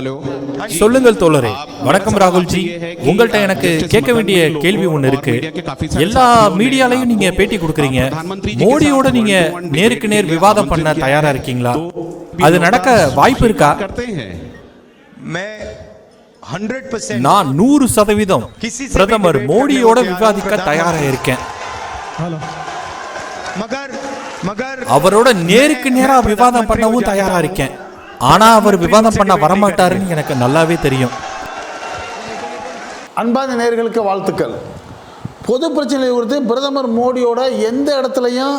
Hello. சொல்லுங்கள் தோழரே. வணக்கம் ராகுல்ஜி. உங்கள்கிட்ட எனக்கு கேட்க வேண்டிய கேள்வி ஒன்று இருக்கு. எல்லா மீடியாலையும் நீங்க பேட்டி கொடுக்குறீங்க. மோடியோட நீங்க நேருக்கு நேர் விவாதம் பண்ண தயாரா இருக்கீங்களா? அது நடக்க வாய்ப்பு இருக்கா? நான் நூறு சதவீதம் பிரதமர் மோடியோட விவாதிக்க தயாரா இருக்கேன். அவரோட நேருக்கு நேரா விவாதம் பண்ணவும் தயாரா இருக்கேன். ஆனா அவர் விவாதம் பண்ண வரமாட்டாருன்னு எனக்கு நல்லாவே தெரியும். அன்பான நேர்களுக்கு வாழ்த்துக்கள். பொது பிரச்சனை குறித்து பிரதமர் மோடியோட எந்த இடத்துலையும்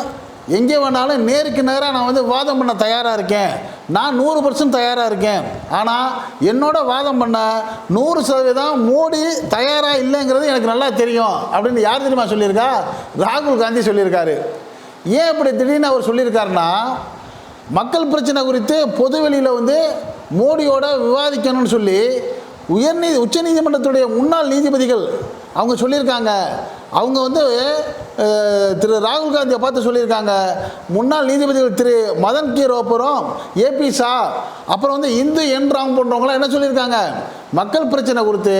எங்கே வேணாலும் நேருக்கு நேராக நான் வந்து வாதம் பண்ண தயாராக இருக்கேன். நான் நூறு பர்சன்ட் தயாராக இருக்கேன். ஆனால் என்னோட வாதம் பண்ண நூறு சதவீதம் மோடி தயாராக இல்லைங்கிறது எனக்கு நல்லா தெரியும். அப்படின்னு யார் தெரியுமா சொல்லியிருக்கா? ராகுல் காந்தி சொல்லியிருக்காரு. ஏன் இப்படி திடீர்னு அவர் சொல்லியிருக்காருன்னா மக்கள் பிரச்சனை குறித்து பொதுவெளியில் வந்து மோடியோட விவாதிக்கணும்னு சொல்லி உயர்நீதி உச்சநீதிமன்றத்துடைய முன்னாள் நீதிபதிகள் அவங்க சொல்லியிருக்காங்க. அவங்க வந்து திரு ராகுல் காந்தியை பார்த்து சொல்லியிருக்காங்க. முன்னாள் நீதிபதிகள் திரு மதன் கே ரோப்பரும் ஏபி ஷா அப்புறம் வந்து இந்து என் ராம் போன்றவங்களாம் என்ன சொல்லியிருக்காங்க? மக்கள் பிரச்சனை குறித்து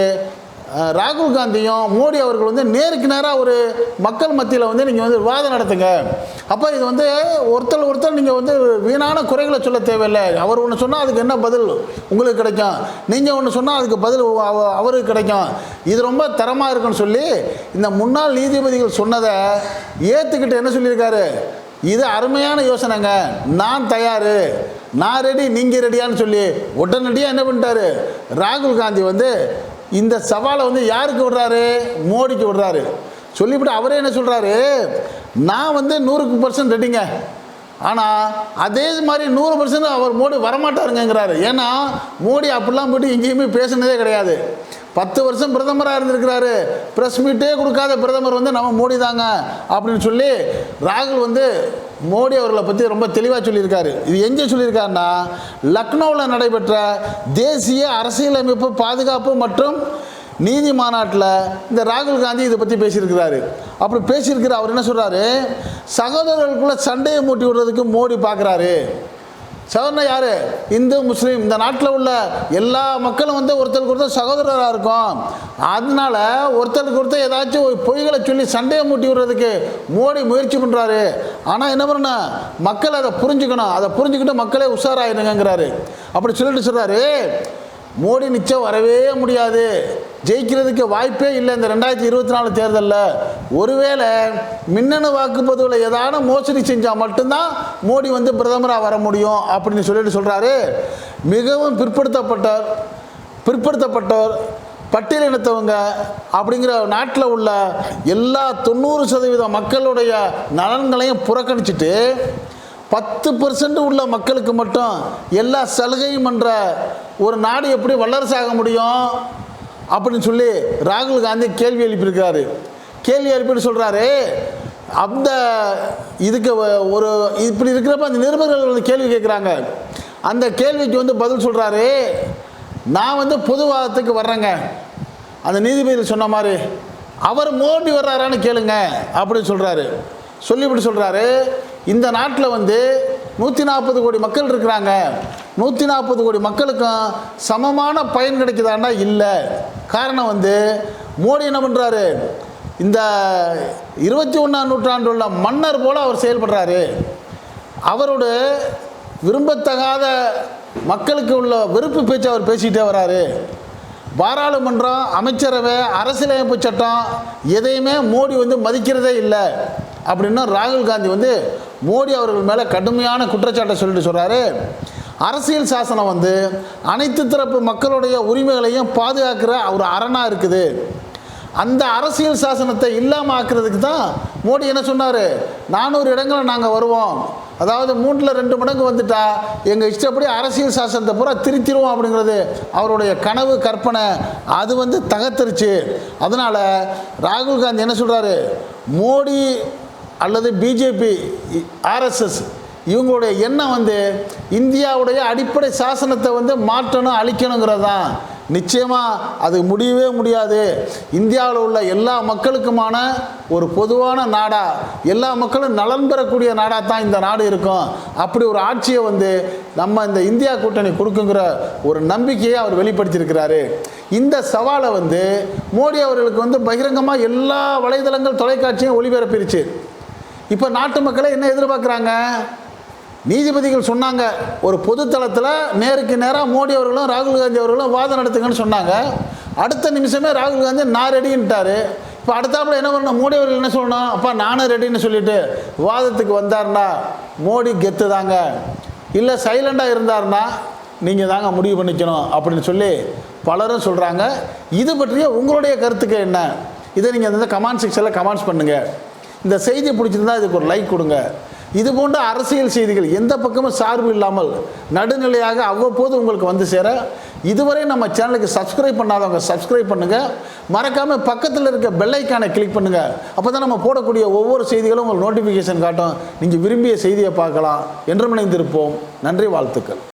ராகுல் காந்தியும் மோடி அவர்கள் வந்து நேருக்கு நேராக ஒரு மக்கள் மத்தியில் வந்து நீங்கள் வந்து விவாதம் நடத்துங்க. அப்போ இது வந்து ஒருத்தர் ஒருத்தர் நீங்கள் வந்து வீணான குறைகளை சொல்ல தேவையில்லை. அவர் ஒன்று சொன்னால் அதுக்கு என்ன பதில் உங்களுக்கு கிடைக்கும். நீங்கள் ஒன்று சொன்னால் அதுக்கு பதில் அவ- அவருக்கு கிடைக்கும். இது ரொம்ப தரமாக இருக்குன்னு சொல்லி இந்த முன்னாள் நீதிபதிகள் சொன்னதை ஏற்றுக்கிட்டு என்ன சொல்லியிருக்காரு? இது அருமையான யோசனைங்க. நான் தயார். நான் ரெடி நீங்கள் ரெடியான்னு சொல்லி உடனடியாக என்ன பண்ணிட்டாரு? ராகுல் காந்தி வந்து இந்த சவாலை வந்து யாருக்கு விடுறாரு? மோடிக்கு விடுறாரு. சொல்லிவிட்டு அவரே என்ன சொல்கிறாரு நான் வந்து நூறுக்கு பர்சன்ட் ரெடிங்க ஆனால் அதே மாதிரி நூறு பர்சன்ட் அவர் மோடி வரமாட்டாருங்கிறாரு ஏன்னா மோடி அப்படிலாம் போயிட்டு எங்கேயுமே பேசுனதே கிடையாது. பத்து வருஷம் பிரதமராக இருந்திருக்கிறாரு. ப்ரெஸ் மீட்டே கொடுக்காத பிரதமர் வந்து நம்ம மோடி தாங்க அப்படின்னு சொல்லி ராகுல் வந்து மோடி அவர்களை பற்றி ரொம்ப தெளிவாக சொல்லியிருக்காரு. இது எங்கே சொல்லியிருக்காருன்னா லக்னோவில் நடைபெற்ற தேசிய அரசியலமைப்பு பாதுகாப்பு மற்றும் நீதி மாநாட்டில் இந்த ராகுல் காந்தி இதை பற்றி பேசியிருக்கிறாரு. அப்படி பேசியிருக்கிற அவர் என்ன சொல்கிறாரு சகோதரர்களுக்குள்ள சண்டையை மூட்டி விடுறதுக்கு மோடி பார்க்குறாரு சகோதரன் யார்? இந்து முஸ்லீம் இந்த நாட்டில் உள்ள எல்லா மக்களும் வந்து ஒருத்தருக்கு ஒருத்தர் சகோதரராக இருக்கும். அதனால ஒருத்தருக்கு ஒருத்தர் ஏதாச்சும் பொய்களை சொல்லி சண்டையை மூட்டி விடுறதுக்கு மோடி முயற்சி பண்ணுறாரு ஆனால் என்ன பண்ணணும்? மக்கள் அதை புரிஞ்சுக்கணும். அதை புரிஞ்சுக்கிட்டு மக்களே உஷாராயிருங்கிறாரு அப்படி சொல்லிட்டு சொல்கிறாரு மோடி நிச்சயம் வரவே முடியாது. ஜெயிக்கிறதுக்கு வாய்ப்பே இல்லை இந்த ரெண்டாயிரத்தி இருபத்தி நாலு தேர்தலில். ஒருவேளை மின்னணு வாக்குப்பதிவில் ஏதான மோசடி செஞ்சால் மட்டும்தான் மோடி வந்து பிரதமராக வர முடியும் அப்படின்னு சொல்லிட்டு சொல்கிறாரு மிகவும் பிற்படுத்தப்பட்டவர் பிற்படுத்தப்பட்டவர் பட்டியலினத்தவங்க அப்படிங்கிற நாட்டில் உள்ள எல்லா தொண்ணூறு சதவீத மக்களுடைய நலன்களையும் புறக்கணிச்சிட்டு பத்து பர்சன்ட் உள்ள மக்களுக்கு மட்டும் எல்லா சலுகையும் பண்ணுற ஒரு நாடு எப்படி வல்லரசாக முடியும் அப்படின்னு சொல்லி ராகுல் காந்தி கேள்வி எழுப்பியிருக்காரு கேள்வி எழுப்பிட்டு சொல்கிறாரு அந்த இதுக்கு வ- ஒரு இப்படி இருக்கிறப்ப அந்த நிருபர்கள் வந்து கேள்வி கேட்குறாங்க. அந்த கேள்விக்கு வந்து பதில் சொல்கிறாரு நான் வந்து பொதுவாதத்துக்கு வர்றேங்க. அந்த நீதிபதி சொன்ன மாதிரி அவர் மோடி வர்றாரான்னு கேளுங்க அப்படின்னு சொல்கிறாரு சொல்லிவிட்டு சொல்கிறாரு இந்த நாட்டில் வந்து நூற்றி நாற்பது கோடி மக்கள் இருக்கிறாங்க. நூற்றி நாற்பது கோடி மக்களுக்கும் சமமான பயன் கிடைக்குதான்னா இல்லை. காரணம் வந்து மோடி என்ன பண்ணுறாரு இந்த இருபத்தி ஒன்றாம் நூற்றாண்டு உள்ள மன்னர் போல் அவர் செயல்படுறாரு. அவரோட விரும்பத்தகாத மக்களுக்கு உள்ள வெறுப்பு பேச்சு அவர் பேசிக்கிட்டே வராரு. பாராளுமன்றம் அமைச்சரவை அரசியலமைப்பு சட்டம் எதையுமே மோடி வந்து மதிக்கிறதே இல்லை. அப்படின்னு ராகுல் காந்தி வந்து மோடி அவர்கள் மேலே கடுமையான குற்றச்சாட்டை சொல்லிட்டு சொல்கிறாரு அரசியல் சாசனம் வந்து அனைத்து தரப்பு மக்களுடைய உரிமைகளையும் பாதுகாக்கிற ஒரு அரணாக இருக்குது. அந்த அரசியல் சாசனத்தை இல்லாமல் ஆக்குறதுக்கு தான் மோடி என்ன சொன்னார்? நானூறு இடங்களை நாங்கள் வருவோம். அதாவது மூன்றில் ரெண்டு மடங்கு வந்துட்டா எங்கள் இஷ்டப்படி அரசியல் சாசனத்தை பூரா திருத்திடுவோம் அப்படிங்கிறது அவருடைய கனவு கற்பனை அது வந்து தகர்த்துருச்சு. அதனால் ராகுல் காந்தி என்ன சொல்கிறாரு மோடி அல்லது பிஜேபி ஆர்எஸ்எஸ் இவங்களுடைய எண்ணம் வந்து இந்தியாவுடைய அடிப்படை சாசனத்தை வந்து மாற்றணும் அழிக்கணுங்கிறது? தான் நிச்சயமாக அது முடியவே முடியாது. இந்தியாவில் உள்ள எல்லா மக்களுக்குமான ஒரு பொதுவான நாடா எல்லா மக்களும் நலன் பெறக்கூடிய நாடாக தான் இந்த நாடு இருக்கும். அப்படி ஒரு ஆட்சியை வந்து நம்ம இந்த இந்தியா கூட்டணி கொடுக்குங்கிற ஒரு நம்பிக்கையை அவர் வெளிப்படுத்தியிருக்கிறாரு. இந்த சவாலை வந்து மோடி அவர்களுக்கு வந்து பகிரங்கமாக எல்லா வலைதளங்கள் தொலைக்காட்சியும் ஒளிபரப்பிருச்சு. இப்போ நாட்டு மக்களை என்ன எதிர்பார்க்குறாங்க? நீதிபதிகள் சொன்னாங்க ஒரு பொதுத்தளத்தில் நேருக்கு நேராக மோடி அவர்களும் ராகுல் காந்தி அவர்களும் வாதம் நடத்துங்கன்னு சொன்னாங்க. அடுத்த நிமிஷமே ராகுல் காந்தி நான் ரெடின்ட்டார். இப்போ அடுத்தாப்புல என்ன பண்ணணும்? மோடி அவர்கள் என்ன சொல்லணும்? அப்பா நானும் ரெடின்னு சொல்லிட்டு வாதத்துக்கு வந்தாருன்னா மோடி கெத்து தாங்க. இல்லை சைலண்டாக இருந்தாருன்னா நீங்கள் தாங்க முடிவு பண்ணிக்கணும் அப்படின்னு சொல்லி பலரும் சொல்கிறாங்க இது பற்றிய உங்களுடைய கருத்துக்கு என்ன? இதை நீங்கள் வந்து கமெண்ட் செக்ஷனில் கமெண்ட்ஸ் பண்ணுங்கள் இந்த செய்தி பிடிச்சிருந்தா இதுக்கு ஒரு லைக் கொடுங்க. இது போன்ற அரசியல் செய்திகள் எந்த பக்கமும் சார்பு இல்லாமல் நடுநிலையாக அவ்வப்போது உங்களுக்கு வந்து சேர. இதுவரை நம்ம சேனலுக்கு சப்ஸ்கிரைப் பண்ணாதவங்க சப்ஸ்கிரைப் பண்ணுங்கள் மறக்காமல் பக்கத்தில் இருக்க பெல்லைக்கானை கிளிக் பண்ணுங்கள் அப்போ தான் நம்ம போடக்கூடிய ஒவ்வொரு செய்திகளும் உங்களுக்கு நோட்டிஃபிகேஷன் காட்டும். நீங்கள் விரும்பிய செய்தியை பார்க்கலாம். என்றும் இணைந்திருப்போம் நன்றி வாழ்த்துக்கள்.